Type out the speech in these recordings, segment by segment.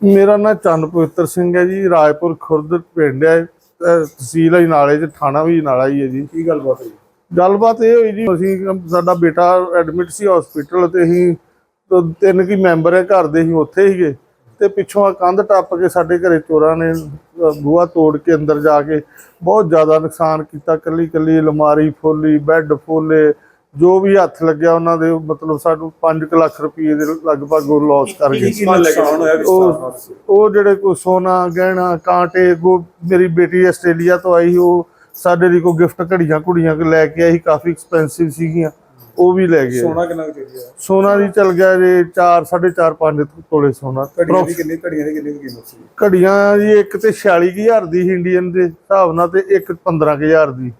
ਮੇਰਾ ਨਾਮ ਚੰਨ ਪਵਿੱਤਰ ਸਿੰਘ ਹੈ ਜੀ ਰਾਜਪੁਰ ਖੁਰਦ ਪਿੰਡ ਹੈ। ਤਹਿਸੀਲ ਹੈ ਨਾਲੇ ਚ ਥਾਣਾ ਵੀ ਨਾਲਾ ਹੀ ਹੈ ਜੀ। ਕੀ ਗੱਲਬਾਤ ਹੋਈ? ਗੱਲਬਾਤ ਇਹ ਹੋਈ ਜੀ ਅਸੀਂ ਸਾਡਾ ਬੇਟਾ ਐਡਮਿਟ ਸੀ ਹਸਪੀਟਲ ਤੇ ਅਸੀਂ ਤੋਂ ਤਿੰਨ ਕੀ ਮੈਂਬਰ ਹੈ ਘਰ ਦੇ ਅਸੀਂ ਉੱਥੇ ਹੀਗੇ ਤੇ ਪਿੱਛੋਂ ਆ ਕੰਧ ਟੱਪ ਕੇ ਸਾਡੇ ਘਰੇ ਚੋਰਾਂ ਨੇ ਬੂਹਾ ਤੋੜ ਕੇ ਅੰਦਰ ਜਾ ਕੇ ਬਹੁਤ ਜ਼ਿਆਦਾ ਨੁਕਸਾਨ ਕੀਤਾ। ਕੱਲੀ ਕੱਲੀ ਅਲਮਾਰੀ ਫੋਲੀ ਬੈੱਡ ਫੋਲੇ ਜੋ ਵੀ ਹੱਥ ਲੱਗਿਆ ਉਹਨਾਂ ਦੇ ਮਤਲਬ ਸਾਨੂੰ 5 ਲੱਖ ਰੁਪਏ ਦੇ ਲਗਭਗ ਉਹ ਲਾਸ ਕਰ ਗਏ। ਉਹ ਉਹ ਜਿਹੜੇ ਕੋ ਸੋਨਾ ਗਹਿਣਾ ਕਾਂਟੇ ਕੋ ਮੇਰੀ ਬੇਟੀ ਆਸਟ੍ਰੇਲੀਆ ਤੋਂ ਆਈ ਉਹ ਸਾਡੇ ਲਈ ਕੋ ਗਿਫਟ ਘੜੀਆਂ ਘੁੜੀਆਂ ਕੇ ਲੈ ਕੇ ਆਈ ਕਾਫੀ ਐਕਸਪੈਂਸਿਵ ਸੀਗੀਆਂ ਉਹ ਵੀ ਲੈ ਗਏ। ਸੋਨਾ ਕਿੰਨਾ ਕੁ ਚਾਹੀਦਾ ਸੋਨਾ ਦੀ ਚੱਲ ਗਿਆ ਜੇ 4 4.5 5 ਤੋਲੇ ਸੋਨਾ। ਘੜੀਆਂ ਦੀ ਕਿੰਨੀ ਘੜੀਆਂ ਦੀ ਕਿੰਨੀ ਕੁ ਕੀਮਤ ਸੀ? ਘੜੀਆਂ ਜੀ ਇੱਕ ਤੇ 46000 ਦੀ ਇੰਡੀਅਨ ਦੇ ਹਿਸਾਬ ਨਾਲ ਤੇ ਇੱਕ 15000 ਦੀ।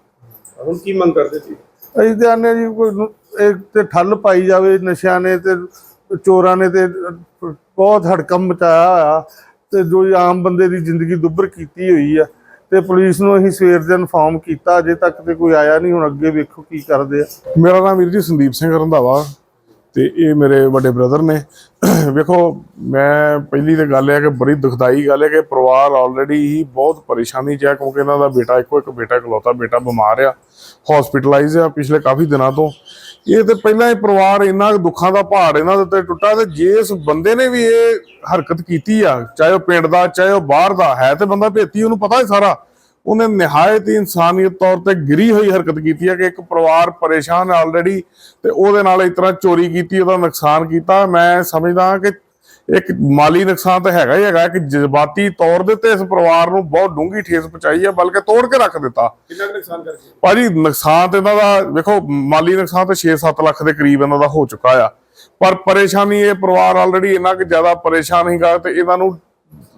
ਹੁਣ ਕੀ ਮੰਗ ਕਰਦੇ ਸੀ? ਅਸੀਂ ਤੇ ਆਨੇ ਜੀ ਕੋਈ ਇਹ ਤੇ ਠੱਲ ਪਾਈ ਜਾਵੇ, ਨਸ਼ਿਆਂ ਨੇ ਤੇ ਚੋਰਾਂ ਨੇ ਤੇ ਬਹੁਤ ਹੜਕਮ ਮਚਾਇਆ ਹੋਇਆ ਤੇ ਜੋ ਆਮ ਬੰਦੇ ਦੀ ਜ਼ਿੰਦਗੀ ਦੁੱਭਰ ਕੀਤੀ ਹੋਈ ਆ ਤੇ ਪੁਲਿਸ ਨੂੰ ਅਸੀਂ ਸਵੇਰ ਦੇ ਇਨਫਾਰਮ ਕੀਤਾ, ਅਜੇ ਤੱਕ ਤੇ ਕੋਈ ਆਇਆ ਨਹੀਂ, ਹੁਣ ਅੱਗੇ ਵੇਖੋ ਕੀ ਕਰਦੇ ਆ। ਮੇਰਾ ਨਾਮ ਵੀਰ ਜੀ ਸੰਦੀਪ ਸਿੰਘ ਰੰਧਾਵਾ। ਤੇ ਇਹ ਮੇਰੇ ਵੱਡੇ ਬ੍ਰਦਰ ਨੇ। ਵੇਖੋ, ਮੈਂ ਪਹਿਲੀ ਤੇ ਗੱਲ ਹੈ ਕਿ ਬੜੀ ਦੁਖਦਾਈ ਗੱਲ ਹੈ ਕਿ ਪਰਿਵਾਰ ਆਲਰੇਡੀ ਹੀ ਬਹੁਤ ਪਰੇਸ਼ਾਨੀ 'ਚ ਹੈ ਕਿਉਂਕਿ ਇਹਨਾਂ ਦਾ ਬੇਟਾ ਇੱਕੋ ਇੱਕ ਬੇਟਾ ਇਕਲੌਤਾ ਬੇਟਾ ਬਿਮਾਰ ਆ ਹਸਪੀਟਲਾਈਜ਼ ਆ ਪਿਛਲੇ ਕਾਫੀ ਦਿਨਾਂ ਤੋਂ। ਇਹ ਤੇ ਪਹਿਲਾਂ ਇਹ ਪਰਿਵਾਰ ਇੰਨਾ ਕੁ ਦੁੱਖਾਂ ਦਾ ਪਹਾੜ ਇਹਨਾਂ ਦੇ ਉੱਤੇ ਟੁੱਟਾ ਤੇ ਜਿਸ ਬੰਦੇ ਨੇ ਵੀ ਇਹ ਹਰਕਤ ਕੀਤੀ ਆ, ਚਾਹੇ ਉਹ ਪਿੰਡ ਦਾ, ਚਾਹੇ ਉਹ ਬਾਹਰ ਦਾ, ਹੈ ਤੇ ਬੰਦਾ ਭੇਤੀ, ਉਹਨੂੰ ਪਤਾ ਹੀ ਸਾਰਾ। ਉਹਨੇ ਨਿਹਾਇਤ ਹੀ ਇਨਸਾਨੀਅਤ ਤੌਰ ਤੇ ਗਿਰੀ ਹੋਈ ਹਰਕਤ ਕੀਤੀ ਹੈ ਕਿ ਇੱਕ ਪਰਿਵਾਰ ਪਰੇਸ਼ਾਨ ਹੈ ਆਲਰੇਡੀ ਤੇ ਉਹਦੇ ਨਾਲ ਇਸ ਤਰ੍ਹਾਂ ਚੋਰੀ ਕੀਤੀ ਉਹਦਾ ਨੁਕਸਾਨ ਕੀਤਾ। ਮੈਂ ਸਮਝਦਾ ਕਿ ਇੱਕ ਮਾਲੀ ਨੁਕਸਾਨ ਤਾਂ ਹੈਗਾ ਹੀ ਹੈਗਾ ਕਿ ਜਜ਼ਬਾਤੀ ਤੌਰ ਦੇ ਤੇ ਇਸ ਪਰਿਵਾਰ ਨੂੰ ਬਹੁਤ ਡੂੰਘੀ ਠੇਸ ਪਹੁੰਚਾਈ ਹੈ ਬਲਕਿ ਤੋੜ ਕੇ ਰੱਖ ਦਿੱਤਾ। ਕਿੰਨਾ ਕੁ ਨੁਕਸਾਨ ਕਰਕੇ? ਭਾਜੀ ਨੁਕਸਾਨ ਤੇ ਇਹਨਾਂ ਦਾ ਵੇਖੋ ਮਾਲੀ ਨੁਕਸਾਨ ਤਾਂ 6-7 ਲੱਖ ਦੇ ਕਰੀਬ ਇਹਨਾਂ ਦਾ ਹੋ ਚੁੱਕਾ ਆ। ਪਰ ਪਰੇਸ਼ਾਨੀ ਇਹ ਪਰਿਵਾਰ ਆਲਰੇਡੀ ਇੰਨਾ ਕਿ ਜ਼ਿਆਦਾ ਪਰੇਸ਼ਾਨ ਸੀਗਾ ਤੇ ਇਹਨਾਂ ਨੂੰ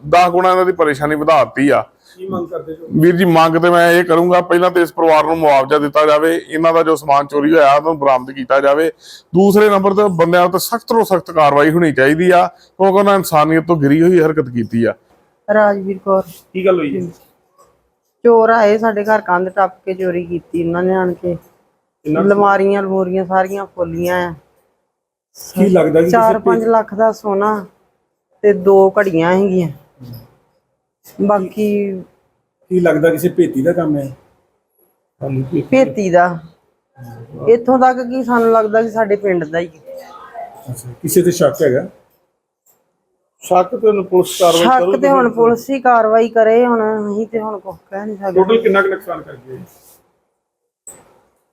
10 ਗੁਣਾ ਇਹਨਾਂ ਦੀ ਪਰੇਸ਼ਾਨੀ ਵਧਾ ਦਿੱਤੀ ਆ। ਕੀ ਮੰਗ ਕਰਦੇ ਜੋ? ਵੀਰ ਜੀ ਮੰਗ ਤੇ ਮੈਂ ਇਹ ਕਰੂੰਗਾ ਪਹਿਲਾਂ ਤੇ ਇਸ ਪਰਿਵਾਰ ਨੂੰ ਮੁਆਵਜ਼ਾ ਦਿੱਤਾ ਜਾਵੇ ਇਹਨਾਂ ਦਾ ਜੋ ਸਮਾਨ ਚੋਰੀ ਹੋਇਆ ਉਹਨੂੰ ਬਰਾਮਦ ਕੀਤਾ ਜਾਵੇ। ਦੂਸਰੇ ਨੰਬਰ ਤੇ ਬੰਦਿਆਂ ਉੱਤੇ ਸਖਤ ਤੋਂ ਸਖਤ ਕਾਰਵਾਈ ਹੋਣੀ ਚਾਹੀਦੀ ਆ ਕਿਉਂਕਿ ਉਹਨਾਂ ਇਨਸਾਨੀਅਤ ਤੋਂ ਗਿਰੀ ਹੋਈ ਹਰਕਤ ਕੀਤੀ ਆ। ਰਾਜਵੀਰ ਕੌਰ। ਕੀ ਗੱਲ ਹੋਈ ਜੀ? ਚੋਰ ਆਏ ਸਾਡੇ ਘਰ ਕੰਧ ਟੱਪ ਕੇ ਚੋਰੀ ਕੀਤੀ ਇਹਨਾਂ ਨੇ ਆਣ ਕੇ। ਲਮਾਰੀਆਂ ਲਮੋਰੀਆਂ ਸਾਰੀਆਂ ਫੁੱਲੀਆਂ ਆ। ਕੀ ਲੱਗਦਾ ਕਿ 4-5 ਲੱਖ ਦਾ ਸੋਨਾ। ਤੇ ਦੋ ਘੜੀਆਂ ਹੈਗੀਆਂ। ਬਾਕੀ ਕੀ ਲੱਗਦਾ ਕਿਸੇ ਭੇਤੀ ਦਾ ਕੰਮ ਹੈ? ਭੇਤੀ ਦਾ। ਇੱਥੋਂ ਤੱਕ ਕਿ ਸਾਨੂੰ ਲੱਗਦਾ ਕਿ ਸਾਡੇ ਪਿੰਡ ਦਾ ਹੀ ਅੱਛਾ ਕਿਸੇ ਤੇ ਸ਼ੱਕ ਹੈਗਾ? ਸ਼ੱਕ ਤੇ ਉਹਨੂੰ ਪੁਲਿਸ ਕਾਰਵਾਈ ਸ਼ੱਕ ਤੇ ਹੁਣ ਪੁਲਿਸ ਹੀ ਕਾਰਵਾਈ ਕਰੇ ਹੁਣ ਅਸੀਂ ਤੇ ਹੁਣ ਕੁਝ ਕਹਿ ਨਹੀਂ ਸਕਦੇ। ਟੋਟਲ ਕਿੰਨਾ ਕੁ ਨੁਕਸਾਨ ਕਰ ਗਏ?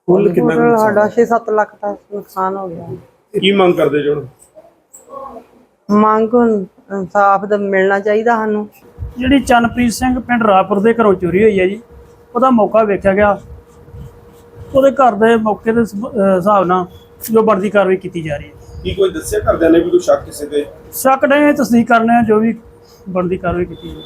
ਕੁੱਲ ਕਿੰਨਾ ਕੁ ਟੋਟਲ ਨੁਕਸਾਨ? ਸਾਡਾ 6-7 ਲੱਖ ਦਾ ਨੁਕਸਾਨ ਹੋ ਗਿਆ। ਕੀ ਮੰਗ ਕਰਦੇ ਜੋ ਹੁਣ? ਮੰਗ ਹੁਣ ਇਨਸਾਫ ਦਾ ਮਿਲਣਾ ਚਾਹੀਦਾ ਸਾਨੂੰ। ਜਿਹੜੀ ਚੰਨਪ੍ਰੀਤ ਸਿੰਘ ਪਿੰਡ ਰਾਪੁਰ ਦੇ ਘਰੋਂ ਚੋਰੀ ਹੋਈ ਹੈ ਜੀ ਉਹਦਾ ਮੌਕਾ ਵੇਖਿਆ ਗਿਆ। ਉਹਦੇ ਘਰ ਦੇ ਮੌਕੇ ਦੇ ਸਬ- ਅਹ ਹਿਸਾਬ ਨਾਲ ਜੋ ਬਣਦੀ ਕਾਰਵਾਈ ਕੀਤੀ ਜਾ ਰਹੀ ਹੈ। ਕੀ ਕੋਈ ਦੱਸਿਆ ਘਰਦਿਆਂ ਨੇ ਵੀ ਕੋਈ ਸ਼ੱਕ ਕਿਸੇ ਤੇ? ਸ਼ੱਕ ਨੇ ਤਸਦੀਕ ਕਰਨੇ ਆ ਜੋ ਵੀ ਬਣਦੀ ਕਾਰਵਾਈ ਕੀਤੀ ਜਾਵੇ।